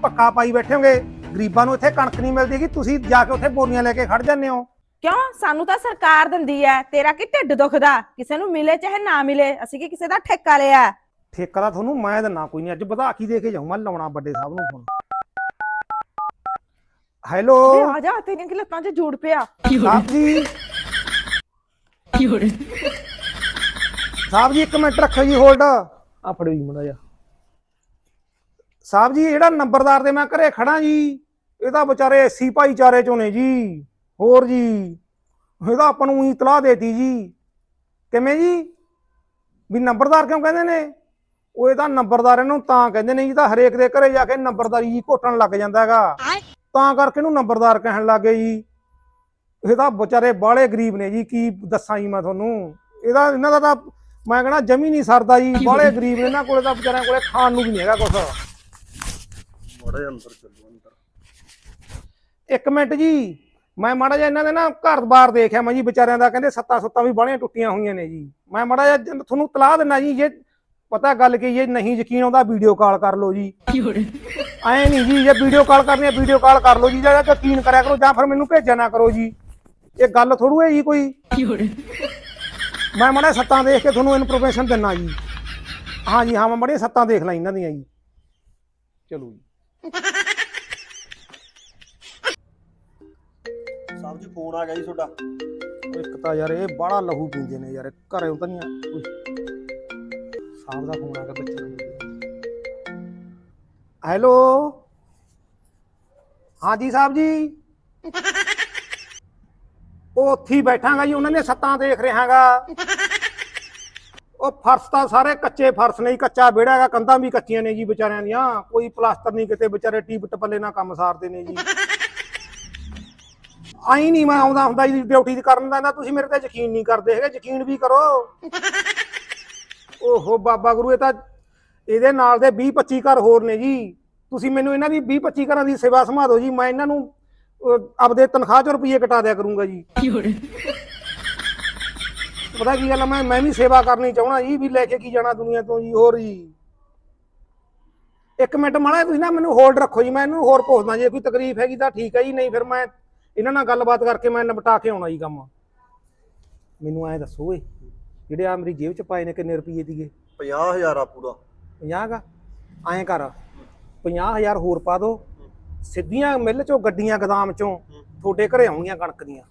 ਪੱਕਾ ਪਾਈ ਬੈਠੇ ਹੋਗੇ ਗਰੀਬਾਂ ਨੂੰ ਇੱਥੇ ਕਣਕ ਨਹੀਂ ਮਿਲਦੀ ਕਿ ਤੁਸੀਂ ਜਾ ਕੇ ਉੱਥੇ ਬੋਰੀਆਂ ਲੈ ਕੇ ਖੜ ਜਾਂਦੇ ਹੋ। ਕਿਉਂ? ਸਾਨੂੰ ਤਾਂ ਸਰਕਾਰ ਦਿੰਦੀ ਐ ਤੇਰਾ ਕੀ ਢਿੱਡ ਦੁਖਦਾ? ਕਿਸੇ ਨੂੰ ਮਿਲੇ ਚਾਹੇ ਨਾ ਮਿਲੇ ਅਸੀਂ ਕੀ ਕਿਸੇ ਦਾ ਠੇਕਾ ਲਿਆ? ਠੇਕਾ ਤਾਂ ਤੁਹਾਨੂੰ ਮੈਂ ਦਿੰਨਾ ਕੋਈ ਨਹੀਂ ਅੱਜ ਵਧਾ ਕੀ ਦੇ ਕੇ ਜਾਊਂ ਮੈਂ ਲਾਉਣਾ ਵੱਡੇ ਸਾਹਿਬ ਨੂੰ ਫੋਨ ਹੈਲੋ ਵੇ ਆ ਜਾ ਤੇਰੀਆਂ ਕਿ ਲੱਤਾਂ 'ਚ ਜੂੜ ਪਿਆ? ਸਾਹਿਬ ਜੀ? ਸਾਹਿਬ ਜੀ ਇੱਕ ਮਿੰਟ ਰੱਖੋ ਜੀ ਹੋਲਡ ਆ ਫੜੋ ਜੀ ਮੁੰਡਾ ਜਾ ਸਾਹਿਬ ਜੀ, ਜਿਹੜਾ ਨੰਬਰਦਾਰ ਦੇ ਮੈਂ ਘਰੇ ਖੜਾ ਜੀ, ਇਹ ਤਾਂ ਵਿਚਾਰੇ ਐਸੀ ਭਾਈਚਾਰੇ ਚੋਂ ਨੇ ਜੀ। ਹੋਰ ਜੀ ਇਹਦਾ ਆਪਾਂ ਨੂੰ ਹੀ ਤਲਾਹ ਦੇਤੀ ਜੀ। ਕਿਵੇਂ ਜੀ? ਵੀ ਨੰਬਰਦਾਰ ਕਿਉਂ ਕਹਿੰਦੇ ਨੇ? ਉਹ ਇਹਦਾ ਨੰਬਰਦਾਰ ਇਹਨੂੰ ਤਾਂ ਕਹਿੰਦੇ ਨੇ ਜੀ ਤਾਂ ਹਰੇਕ ਦੇ ਘਰੇ ਜਾ ਕੇ ਨੰਬਰਦਾਰੀ ਜੀ ਘੋਟਣ ਲੱਗ ਜਾਂਦਾ ਹੈਗਾ। ਤਾਂ ਕਰਕੇ ਇਹਨੂੰ ਨੰਬਰਦਾਰ ਕਹਿਣ ਲੱਗੇ ਜੀ। ਇਹ ਤਾਂ ਵਿਚਾਰੇ ਬਾਹਲੇ ਗਰੀਬ ਨੇ ਜੀ, ਕੀ ਦੱਸਾਂ ਜੀ ਮੈਂ ਤੁਹਾਨੂੰ। ਇਹਦਾ ਇਹਨਾਂ ਦਾ ਤਾਂ ਮੈਂ ਕਹਣਾ ਜਮੀ ਨਹੀਂ ਸਰਦਾ ਜੀ, ਬਾਹਲੇ ਗਰੀਬ ਨੇ, ਇਹਨਾਂ ਕੋਲੇ ਤਾਂ ਵਿਚਾਰਿਆਂ ਕੋਲੇ ਖਾਣ ਨੂੰ ਵੀ ਨਹੀਂ ਹੈਗਾ ਕੁਛ ਮੜੇ ਅੰਦਰ ਚੱਲੋ ਅੰਦਰ। ਇੱਕ ਮਿੰਟ ਜੀ ਮੈਂ ਮਾੜਾ ਜਿਹਾ ਇਹਨਾਂ ਦੇ ਨਾ ਘਰ-ਬਾਰ ਦੇਖਿਆ ਮੈਂ ਜੀ ਵਿਚਾਰਿਆਂ ਦਾ ਕਹਿੰਦੇ ਸੱਤਾਂ ਸੁੱਤਾਂ ਵੀ ਬਾਹਲੀਆਂ ਟੁੱਟੀਆਂ ਹੋਈਆਂ ਨੇ ਜੀ। ਮੈਂ ਮਾੜਾ ਜਿਹਾ ਜ- ਤੁਹਾਨੂੰ ਤਲਾਹ ਦਿੰਨਾ ਜੀ ਜੇ ਪਤਾ ਗੱਲ ਕੀ ਜੇ ਨਹੀਂ ਯਕੀਨ ਆਉਂਦਾ ਵੀਡੀਓ ਕਾਲ ਕਰ ਲਓ ਜੀ। ਐ ਨਹੀਂ ਜੀ ਜੇ ਵੀਡੀਓ ਕਾਲ ਕਰਨੀ ਹੈ ਵੀਡੀਓ ਕਾਲ ਕਰ ਲਓ ਜੀ ਜਾਂ ਯਕੀਨ ਕਰਿਆ ਕਰੋ ਜਾਂ ਫਿਰ ਮੈਨੂੰ ਭੇਜਿਆ ਨਾ ਕਰੋ ਜੀ। ਇਹ ਗੱਲ ਥੋੜੂ ਹੈ ਜੀ ਕੋਈ। ਮੈਂ ਮੜੇ ਸੱਤਾਂ ਦੇਖ ਕੇ ਤੁਹਾਨੂੰ ਇਨਫੋਰਮੇਸ਼ਨ ਦਿੰਨਾ ਜੀ। ਹਾਂ ਜੀ ਹਾਂ ਮੈਂ ਮੜੇ ਸੱਤਾਂ ਦੇਖ ਲਾਂ ਇਹਨਾਂ ਦੀਆਂ ਜੀ। ਚਲੋ ਜੀ। ਸਾਹਿਬ ਜੀ, ਫੋਨ ਆ ਗਿਆ ਜੀ ਤੁਹਾਡਾ। ਇੱਕ ਤਾਂ ਯਾਰ ਇਹ ਬਾਹਲਾ ਲਹੂ ਪੀਂਦੇ ਨੇ ਯਾਰ, ਘਰੇ ਉਹ ਤਾਂ ਨਹੀਂ ਆ- ਉਏ। ਸਾਹਿਬ ਦਾ ਫੋਨ ਆ ਗਿਆ ਬੱਚੇ ਦਾ ਹੈਲੋ? ਹਾਂਜੀ ਸਾਹਿਬ ਜੀ। ਉਹ ਉੱਥੇ ਹੀ ਬੈਠਾਂਗਾ ਜੀ, ਉਹਨਾਂ ਨੇ ਸੱਤਾਂ ਦੇਖ ਰਿਹਾਗਾ ਉਹ ਫਰਸ਼ ਤਾਂ ਸਾਰੇ ਕੱਚੇ ਫਰਸ਼ ਨਹੀਂ ਕੱਚਾ ਵਿਹੜਾ ਹੈਗਾ, ਕੰਧਾਂ ਵੀ ਕੱਚੀਆਂ ਨੇ ਜੀ ਵਿਚਾਰਿਆਂ ਦੀਆਂ। ਕੋਈ ਪਲਾਸਟਰ ਨਹੀਂ ਕਿਤੇ, ਵਿਚਾਰੇ ਟੀਪ ਟਪੱਲੇ ਨਾਲ ਕੰਮ ਸਾਰਦੇ ਨੇ ਜੀ। ਆਈ ਨਹੀਂ ਮੈਂ ਆਉਂਦਾ ਹੁੰਦਾ ਜੀ, ਡਿਊਟੀ ਕਰਨ ਦਾ ਨਾ, ਤੁਸੀਂ ਮੇਰੇ ਤੇ ਯਕੀਨ ਨਹੀਂ ਕਰਦੇ ਹੈਗੇ, ਯਕੀਨ ਵੀ ਕਰੋ। ਓਹੋ ਬਾਬਾ ਗੁਰੂ, ਇਹ ਤਾਂ ਇਹਦੇ ਨਾਲ ਦੇ 20 25 ਘਰ ਹੋਰ ਨੇ ਜੀ। ਤੁਸੀਂ ਮੈਨੂੰ ਇਹਨਾਂ ਦੀ 20 25 ਘਰਾਂ ਦੀ ਸੇਵਾ ਸੰਭਾਲੋ ਜੀ, ਮੈਂ ਇਹਨਾਂ ਨੂੰ ਆਪਦੇ ਤਨਖਾਹ ਚੋਂ ਰੁਪਏ ਕਟਾ ਦਿਆ ਕਰੂੰਗਾ ਜੀ। ਪਤਾ ਕੀ ਗੱਲ ਆ, ਮੈਂ ਮੈਂ ਵੀ ਸੇਵਾ ਕਰਨੀ ਚਾਹਣਾ ਜੀ ਵੀ ਲੈ ਕੇ ਕੀ ਜਾਣਾ ਦੁਨੀਆ ਤੋਂ ਜੀ ਹੋਰ ਜੀ। ਇੱਕ ਮਿੰਟ ਮਾੜਾ ਤੁਸੀਂ ਨਾ ਮੈਨੂੰ ਹੋਲਡ ਰੱਖੋ ਜੀ ਮੈਂ ਇਹਨੂੰ ਹੋਰ ਪੁੱਛਦਾ ਜੇ ਕੋਈ ਤਕਲੀਫ ਹੈਗੀ ਤਾਂ ਠੀਕ ਹੈ ਜੀ ਨਹੀਂ ਫਿਰ ਮੈਂ ਇਹਨਾਂ ਨਾਲ ਗੱਲਬਾਤ ਕਰਕੇ ਮੈਂ ਨਿਪਟਾ ਕੇ ਆਉਣਾ ਜੀ ਕੰਮ। ਮੈਨੂੰ ਐਂ ਦੱਸੋ ਓਏ ਜਿਹੜੇ ਆ ਮੇਰੀ ਜੇਬ ਚ ਪਾਏ ਨੇ ਕਿੰਨੇ ਰੁਪਏ ਦੀਏ 50000 ਆ ਪੂਰਾ। 50 ਕਾ? ਐਂ ਕਰ 50000 ਹੋਰ ਪਾ ਦੋ ਸਿੱਧੀਆਂ ਮਿੱਲ ਚੋਂ ਗੱਡੀਆਂ ਗਦਾਮ ਚੋਂ ਤੁਹਾਡੇ ਘਰੇ ਆਉਣਗੀਆਂ ਕਣਕ ਦੀਆਂ।